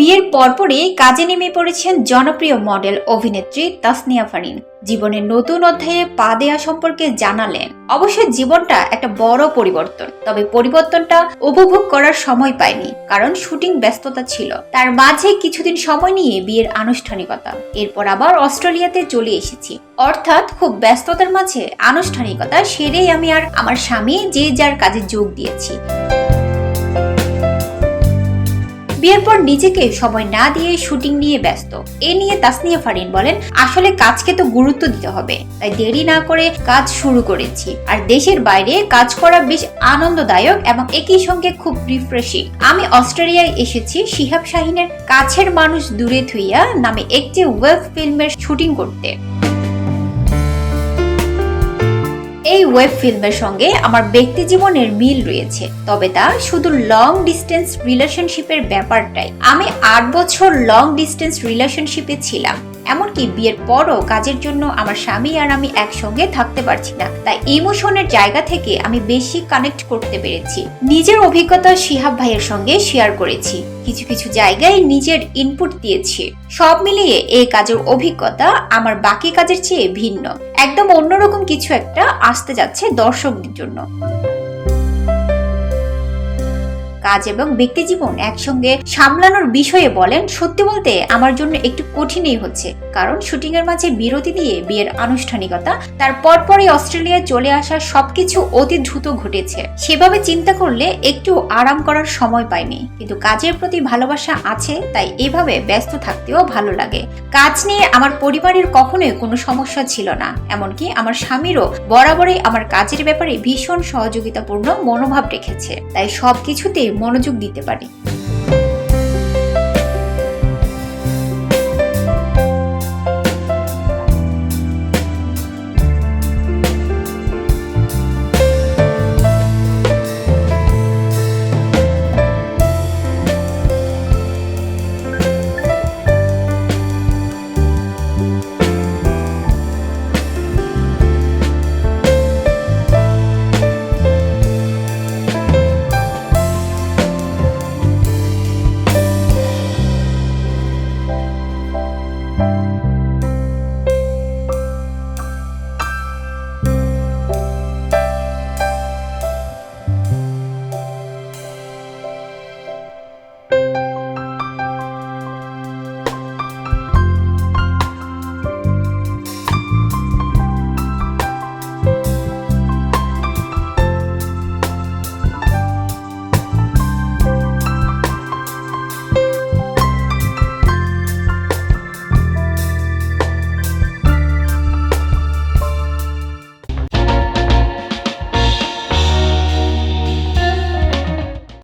বিয়ের পরপরই কাজে নেমে পড়েছেন জনপ্রিয় মডেল অভিনেত্রী তাসনিয়া ফারিন। জীবনের নতুন অধ্যায়ে পা দেয়া সম্পর্কে জানালেন। অবশ্য জীবনটা একটা বড় পরিবর্তন, তবে পরিবর্তনটা উপভোগ করার সময় পায়নি, কারণ শুটিং ব্যস্ততা ছিল। তার মাঝে কিছুদিন সময় নিয়ে বিয়ের আনুষ্ঠানিকতা। এরপর আবার অস্ট্রেলিয়াতে চলে এসেছি। অর্থাৎ খুব ব্যস্ততার মাঝে আনুষ্ঠানিকতা সেরেই আমি আর আমার স্বামী যে যার কাজে যোগ দিয়েছি। বিয়ের পর নিজেকে সময় না দিয়ে শুটিং নিয়ে ব্যস্ত। এ নিয়ে তাসনিয়া ফারিন বলেন, আসলে কাজকে তো গুরুত্ব দিতে হবে। তাই দেরি না করে কাজ শুরু করেছি। আর দেশের বাইরে কাজ করা বেশ আনন্দদায়ক এবং একই সঙ্গে খুব রিফ্রেশিং আমি অস্ট্রেলিয়ায় এসেছি, শিহাব শাহিনের কাছের মানুষ দূরে থুইয়া নামে একটি ওয়েব ফিল্মের শুটিং করতে। ওয়েব ফিল্মের সঙ্গে আমার ব্যক্তি জীবনের মিল রয়েছে, তবে তা শুধু লং ডিস্টেন্স রিলেশনশিপের ব্যাপারটাই। আমি আট বছর লং ডিস্টেন্স রিলেশনশিপে ছিলাম। এমনকি বিয়ের পরও কাজের জন্য আমার স্বামী আর আমি একসঙ্গে থাকতে পারছি না। তাই ইমোশনের জায়গা থেকে আমি বেশি কানেক্ট করতে পেরেছি। নিজের অভিজ্ঞতা শিহাব ভাইয়ের সঙ্গে শেয়ার করেছি। কিছু কিছু জায়গায় নিজের ইনপুট দিয়েছি। সব মিলিয়ে এই কাজের অভিজ্ঞতা আমার বাকি কাজের চেয়ে ভিন্ন। একদম অন্যরকম কিছু একটা আসতে যাচ্ছে দর্শকদের জন্য। কাজ এবং ব্যক্তি জীবন একসঙ্গে সামলানোর বিষয়ে বলেন, সত্যি বলতে আমার জন্য একটু কঠিনই হচ্ছে। কারণ শুটিং এর মাঝে বিরতি দিয়ে বিয়ের আনুষ্ঠানিকতা, তার পরপরই অস্ট্রেলিয়ায় চলে আসা সবকিছু অতি দ্রুত ঘটেছে। সেভাবে চিন্তা করলে একটু আরাম করার সময় পাইনি। কিন্তু কাজের প্রতি ভালোবাসা আছে, তাই এভাবে ব্যস্ত থাকতেও ভালো লাগে। কাজ নিয়ে আমার পরিবারের কখনোই কোনো সমস্যা ছিল না। এমনকি আমার স্বামীরও বরাবরই আমার কাজের ব্যাপারে ভীষণ সহযোগিতাপূর্ণ মনোভাব রেখেছে। তাই সবকিছুতেই মনোযোগ দিতে পারি।